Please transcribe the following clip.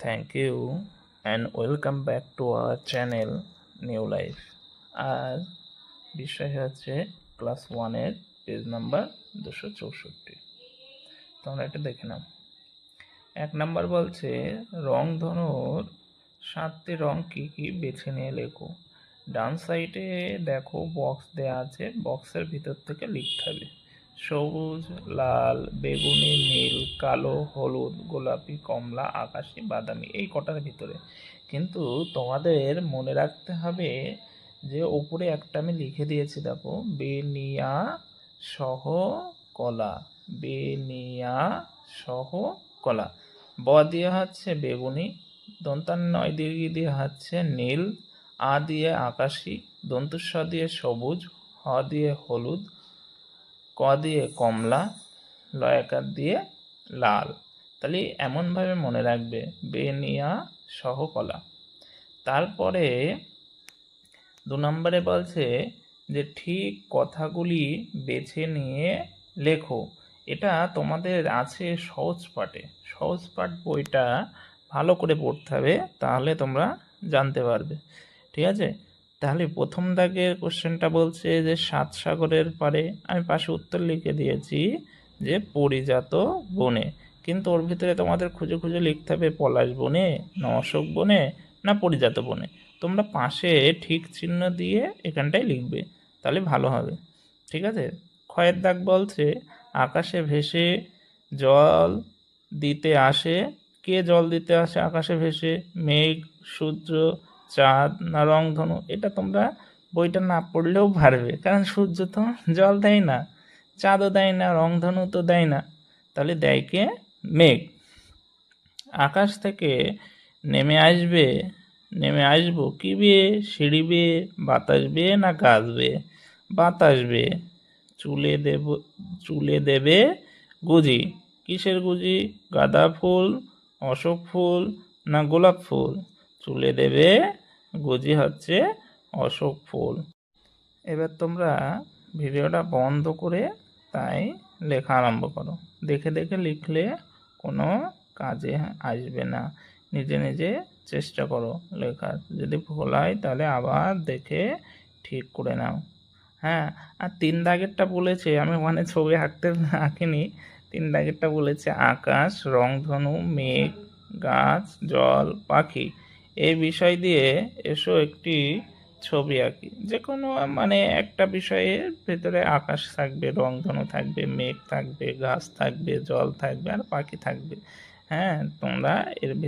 Thank you, and welcome back to our channel, New Life. আর বিষয় হচ্ছে class ওয়ানের page number দুশো চৌষট্টি। তোমরা এটা দেখে নাও। এক নাম্বার বলছে, রং ধনুর সাতটি রং কি কি বেছে নিয়ে লেখো? ডান সাইডে দেখো বক্স দেওয়া আছে বক্সের ভিতর থেকে লিখতে হবে। সবুজ, লাল, বেগুনি, নীল, কালো, হলুদ, গোলাপি, কমলা, আকাশি, বাদামি, এই কটার ভিতরে। কিন্তু তোমাদের মনে রাখতে হবে যে ওপরে একটা আমি লিখে দিয়েছি, দেখো, বেনিয়া সহ কলা, বেনিয়া সহ কলা। ব দিয়ে হচ্ছে বেগুনি দন্তান নয় দীর্ঘি দিয়ে হচ্ছে নীল, আ দিয়ে আকাশি, দন্তুস্ব দিয়ে সবুজ, হ দিয়ে হলুদ ক দিয়ে কমলা লয়াকার দিয়ে লাল। তাহলে এমনভাবে মনে রাখবে বেনিয়া সহ, কলা। তারপরে দু নম্বরে বলছে যে, ঠিক কথাগুলি বেছে নিয়ে লেখো। এটা তোমাদের আছে সহজ পাঠে। সহজ পাঠ বইটা ভালো করে পড়তে হবে, তাহলে তোমরা জানতে পারবে। ঠিক আছে? তাহলে প্রথম দাগের কোশ্চেনটা বলছে যে সাত সাগরের পারে আমি পাশে উত্তর লিখে দিয়েছি যে পরিজাত বনে। কিন্তু ওর ভিতরে তোমাদের খুঁজে খুঁজে লিখতে হবে পলাশ বনে না অশোক বনে না পরিজাত বনে। তোমরা পাশে ঠিক চিহ্ন দিয়ে এখানটায় লিখবে, তাহলে ভালো হবে। ঠিক আছে? ক্ষয়ের দাগ বলছে, আকাশে ভেসে জল দিতে আসে। কে জল দিতে আসে? আকাশে ভেসে মেঘ, সূর্য চাঁদ না রংধনু এটা তোমরা বইটা না পড়লেও পারবে। কারণ সূর্য তো জল দেয় না, চাঁদও দেয় না রংধনু তো দেয় না, তাহলে দেয় কে? মেঘ। আকাশ থেকে নেমে আসবে, নেমে আসব কি বে? সিঁড়ি বে? বাতাস বে না গাছ বে? বাতাস বে। চুলে দেব, চুলে দেবে গুজি। কিসের গুজি? গাঁদা ফুল, অশোক ফুল না গোলাপ ফুল? চুলে দেবে, গুজি হচ্ছে অশোক ফুল। এবার তোমরা ভিডিওটা বন্ধ করে তাই লেখা আরম্ভ করো। দেখে দেখে লিখলে কোনো কাজে আসবে না। নিজে নিজে চেষ্টা করো লেখার। যদি ভুল হয় তাহলে আবার দেখে ঠিক করে নাও। হ্যাঁ আর তিন দাগেরটা বলেছে, আমি ওখানে ছবি আঁকতে আঁকিনি। তিন দাগেরটা বলেছে, আকাশ, রংধনু, মেঘ, গাছ, জল, পাখি। এই বিষয় দিয়ে এসো একটি ছবি আঁকি। যে কোনো মানে একটা বিষয়ের ভেতরে আকাশ থাকবে, রংধনু থাকবে, মেঘ থাকবে, গাছ থাকবে, জল থাকবে, আর পাখি থাকবে। হ্যাঁ তোমরা এর